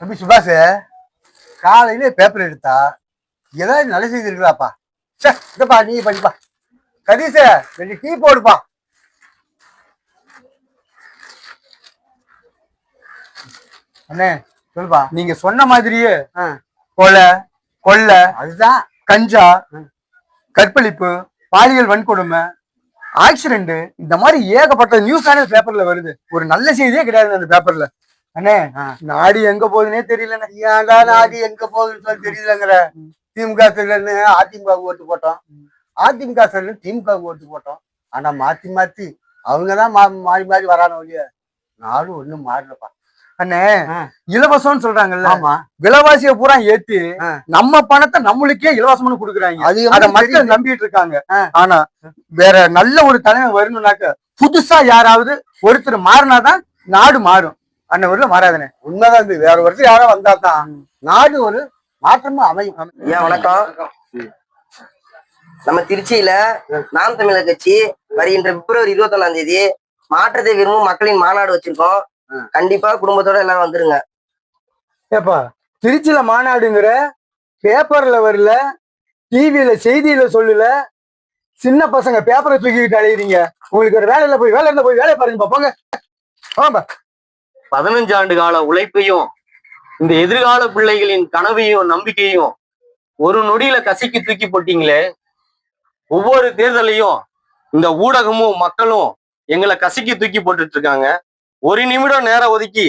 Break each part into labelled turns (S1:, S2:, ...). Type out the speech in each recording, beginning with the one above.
S1: தம்பி சுபாஷ் காலையிலே பேப்பர் எடுத்தா ஏதாவது நல்ல செய்தி இருக்குதாப்பா சே இதப்பா நீ படிப்பா. கதீச ரெண்டு டீ போடுப்பா. அண்ணே சொல்லுப்பா.
S2: நீங்க சொன்ன மாதிரியே கொலை கொள்ளை
S1: அதுதான்.
S2: கஞ்சா கற்பழிப்பு பாலியல் வன்கொடுமை ஆக்சிடென்ட் இந்த மாதிரி ஏகப்பட்ட நியூஸ் சேனல் பேப்பர்ல வருது. ஒரு நல்ல செய்தியே கிடையாது அந்த பேப்பர்ல அண்ணே. நாடு எங்க போகுதுன்னே தெரியலண்ணே
S1: ஏன்டா நாடு எங்க போகுதுன்னு சொல்லி தெரியலங்கிற திமுக இருந்து அதிமுக ஓட்டு போட்டோம் அதிமுக இருந்து திமுக ஓட்டு போட்டோம் ஆனா மாத்தி மாத்தி அவங்கதான் மாறி மாறி வரான ஒழிய நாடு ஒண்ணும் மாறலப்பா
S2: அண்ணே. இலவசம்னு சொல்றாங்கல்ல
S1: ஆமா
S2: விலைவாசிய பூரா ஏத்தி. நம்ம பணத்தை நம்மளுக்கே இலவசம்னு கொடுக்குறாங்க
S1: அது
S2: அத மக்கள். நம்பிட்டு இருக்காங்க. ஆனா வேற நல்ல ஒரு தலைமை வரணும்னாக்க புதுசா யாராவது ஒருத்தர் மாறினாதான் நாடு மாறும் அண்ணன் ஊர்ல மாறாதனே
S1: உண்மைதான் இது வேற வருஷம் யாரோ வந்தா தான் நாடு ஒரு மாற்றமும் அமையும்.
S3: ஐயா வணக்கம்? நம்ம திருச்சியில நாம் தமிழர் கட்சி வருகின்ற பிப்ரவரி இருபத்தி ஒண்ணாம் தேதி மாற்றத்தை விரும்பும் மக்களின் மாநாடு வச்சிருக்கோம். கண்டிப்பா குடும்பத்தோட எல்லாரும் வந்துருங்க.
S2: ஏப்பா திருச்சியில மாநாடுங்கிற பேப்பர்ல வரல டிவியில செய்தியில சொல்லல சின்ன பசங்க பேப்பரை தூக்கிக்கிட்டு அழைகிறீங்க உங்களுக்கு ஒரு வேலையில போய் வேலை இருந்தா போய் வேலையை பாருங்க போங்க. ஆமா
S4: பதினஞ்சு ஆண்டு கால உழைப்பையும் இந்த எதிர்கால பிள்ளைகளின் கனவையும் நம்பிக்கையும் ஒரு நொடியில கசக்கி தூக்கி போட்டீங்களே ஒவ்வொரு தேர்தலையும் இந்த ஊடகமும் மக்களும் எங்களை கசக்கி தூக்கி போட்டுட்டு இருக்காங்க ஒரு நிமிடம் நேரம் ஒதுக்கி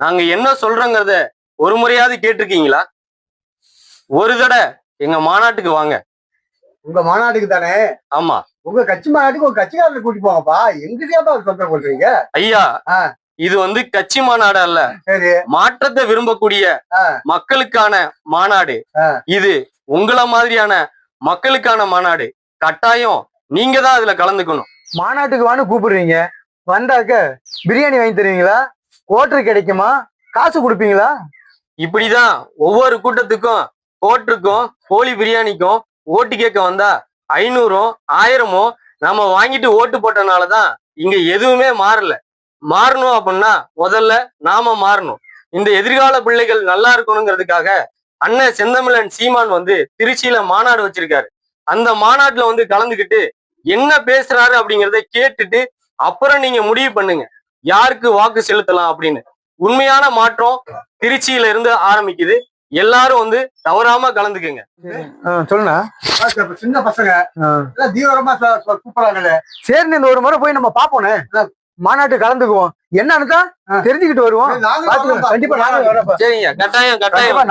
S4: நாங்க என்ன சொல்றோங்கிறத ஒரு முறையாவது கேட்டிருக்கீங்களா? ஒரு தடவை எங்க மாநாட்டுக்கு வாங்க.
S1: உங்க மாநாட்டுக்கு தானே?
S4: ஆமா.
S1: உங்க கட்சி மாநாட்டுக்கு உங்க கட்சிக்காரங்களை கூட்டி போங்கப்பா. எங்கிட்டயாப்பா தொந்தரவு பண்றீங்க
S4: ஐயா. இது வந்து கட்சி மாநாடு அல்ல. மாற்றத்தை விரும்பக்கூடிய. மக்களுக்கான மாநாடு. இது உங்களை மாதிரியான மக்களுக்கான மாநாடு. கட்டாயம் நீங்க தான் அதுல கலந்துக்கணும்.
S2: மாநாட்டுக்கு வான்னு கூப்பிடுறீங்க. வந்தாக்க பிரியாணி வாங்கி தருவீங்களா? கோட்டர் கிடைக்குமா? காசு கொடுப்பீங்களா?
S4: இப்படிதான் ஒவ்வொரு கூட்டத்துக்கும் கோட்டுக்கும் கோழி பிரியாணிக்கும் ஓட்டு கேட்க வந்தா ஐநூறும் ஆயிரமும் நம்ம வாங்கிட்டு ஓட்டு போட்டனாலதான் இங்க எதுவுமே மாறல. மாறணும் அப்படின்னா முதல்ல நாம மாறணும். இந்த எதிர்கால பிள்ளைகள் நல்லா இருக்கணுங்கிறதுக்காக அண்ணன் செந்தமிழன் சீமான் வந்து திருச்சியில மாநாடு வச்சிருக்காரு. அந்த மாநாட்டுல வந்து கலந்துக்கிட்டு என்ன பேசுறாரு அப்படிங்கறத கேட்டுட்டு அப்புறம் நீங்க முடிவு பண்ணுங்க. யாருக்கு வாக்கு செலுத்தலாம் அப்படின்னு. உண்மையான மாற்றம் திருச்சியில இருந்து ஆரம்பிக்குது. எல்லாரும் வந்து தவறாம கலந்துக்குங்க.
S2: சொல்லுண்ணா.
S1: சின்ன பசங்க. தீவிரமா ச- ச- கூப்பிடுறாங்களே.
S2: சரின்னு இந்த ஒரு முறை போய் நம்ம பாப்போனே மாநாட்டு கலந்துக்குவோம். என்னன்னு தான். தெரிஞ்சுக்கிட்டு வருவோம்.
S1: நாங்க.
S2: கண்டிப்பா நானும் வரேன்ப்பா
S4: சரிங்க கட்டாயம் கட்டாயம்.
S2: கண்டிப்பா